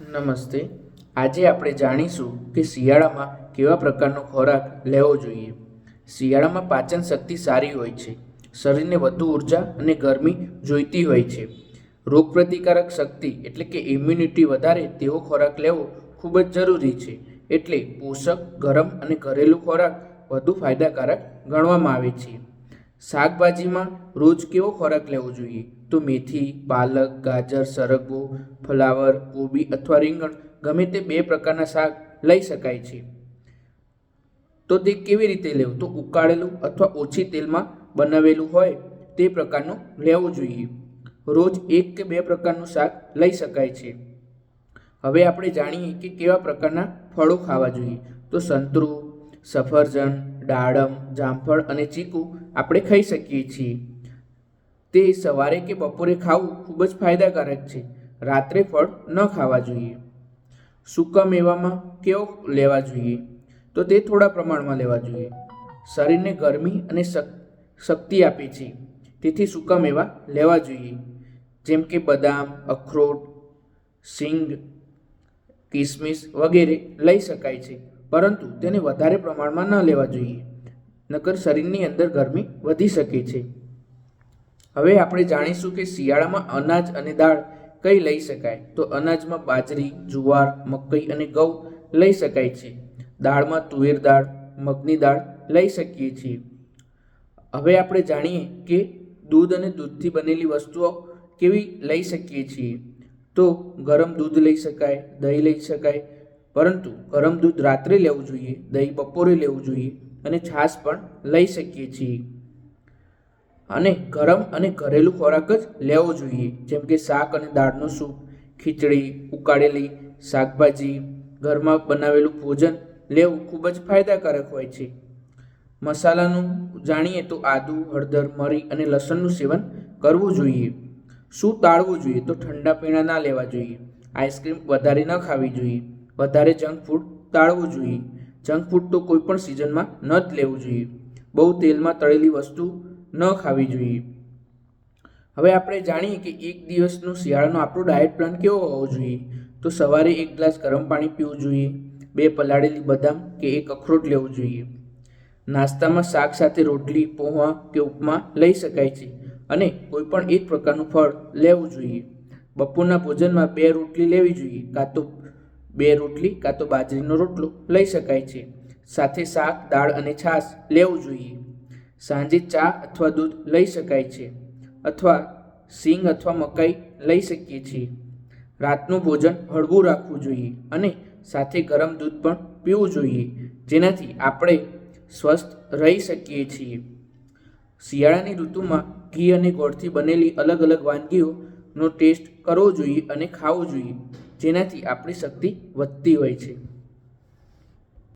નમસ્તે. આજે આપણે જાણીશું કે શિયાળામાં કેવા પ્રકારનો ખોરાક લેવો જોઈએ. શિયાળામાં પાચન શક્તિ સારી હોય છે. શરીરને વધુ ઊર્જા અને ગરમી જોઈતી હોય છે. રોગપ્રતિકારક શક્તિ એટલે કે ઇમ્યુનિટી વધારે તેવો ખોરાક લેવો ખૂબ જ જરૂરી છે. એટલે પોષક, ગરમ અને ઘરેલું ખોરાક વધુ ફાયદાકારક ગણવામાં આવે છે. શાકભાજીમાં રોજ કેવો ખોરાક લેવો જોઈએ? તો મેથી, પાલક, ગાજર, સરગવો, ફ્લાવર, કોબી અથવા રીંગણ ગમે તે બે પ્રકારના શાક લઈ શકાય છે. તો તે કેવી રીતે લેવું? તો ઉકાળેલું અથવા ઓછી તેલમાં બનાવેલું હોય તે પ્રકારનું લેવું જોઈએ. રોજ એક કે બે પ્રકારનું શાક લઈ શકાય છે. હવે આપણે જાણીએ કે કેવા પ્રકારના ફળો ખાવા જોઈએ. તો સંતરું, સફરજન દાડમ, જામફળ અને ચીકુ આપણે ખાઈ શકીએ છીએ. તે સવારે કે બપોરે ખાવું ખૂબ જ ફાયદાકારક છે. રાત્રે ફળ ન ખાવા જોઈએ. સૂકા મેવામાં કેવો લેવા જોઈએ? તો તે થોડા પ્રમાણમાં લેવા જોઈએ. શરીરને ગરમી અને શક- શક્તિ આપે છે. તેથી સૂકા મેવા લેવા જોઈએ. જેમ કે બદામ, અખરોટ, સિંગ, કિસમિસ વગેરે લઈ શકાય છે. પરંતુ તેને વધારે પ્રમાણમાં ન લેવા જોઈએ, નકર શરીરની અંદર ગરમી વધી શકે છે. હવે આપણે જાણીશું કે શિયાળામાં અનાજ અને દાળ કઈ લઈ શકાય? તો અનાજમાં બાજરી, જુવાર, મકઈ અને ઘઉં લઈ શકાય છે. દાળમાં તુવેર દાળ, મગની દાળ લઈ શકીએ છીએ. હવે આપણે જાણીએ કે દૂધ અને દૂધથી બનેલી વસ્તુઓ કેવી લઈ શકીએ છીએ? તો ગરમ દૂધ લઈ શકાય, દહીં લઈ શકાય પરંતુ ગરમ દૂધ રાત્રે લેવું જોઈએ, દહીં બપોરે લેવું જોઈએ અને છાશ પણ લઈ શકીએ છીએ. અને ગરમ અને ઘરેલું ખોરાક જ લેવો જોઈએ, જેમ કે શાક અને દાળનો સૂપ, ખીચડી, ઉકાળેલી શાકભાજી, ઘરમાં બનાવેલું ભોજન લેવું ખૂબ જ ફાયદાકારક હોય છે. મસાલાનું જાણીએ તો આદુ, હળદર, મરી અને લસણનું સેવન કરવું જોઈએ. શું ટાળવું જોઈએ તો ઠંડા પીણા ના લેવા જોઈએ. આઈસ્ક્રીમ વધારે ન ખાવી જોઈએ. વધારે જંક ફૂડ ટાળવું જોઈએ. જંક ફૂડ તો કોઈ પણ સિઝનમાં ન જ લેવું જોઈએ. બહુ તેલમાં તળેલી વસ્તુ ન ખાવી જોઈએ. હવે આપણે જાણીએ કે એક દિવસનો શિયાળાનો આપણો ડાયટ પ્લાન કેવો હોવો જોઈએ? તો સવારે એક ગ્લાસ ગરમ પાણી પીવું જોઈએ. બે પલાળેલી બદામ કે એક અખરોટ લેવું જોઈએ. નાસ્તામાં શાક સાથે રોટલી પોહા કે ઉપમા લઈ શકાય છે અને કોઈ પણ એક પ્રકારનું ફળ લેવું જોઈએ. બપોરના ભોજનમાં બે રોટલી લેવી જોઈએ કાં તો બે રોટલી કાં તો બાજરીનો રોટલો લઈ શકાય છે. સાથે શાક, દાળ અને છાશ લેવું જોઈએ. સાંજે ચા અથવા દૂધ લઈ શકાય છે અથવા સિંગ અથવા મકાઈ લઈ શકીએ છીએ. રાતનું ભોજન હળવું રાખવું જોઈએ અને સાથે ગરમ દૂધ પણ પીવું જોઈએ, જેનાથી આપણે સ્વસ્થ રહી શકીએ છીએ. શિયાળાની ઋતુમાં ઘી અને ગોળથી બનેલી અલગ અલગ વાનગીઓનો ટેસ્ટ કરવો જોઈએ અને ખાવો જોઈએ. જેનાથી આપણી શક્તિ વધતી હોય છે.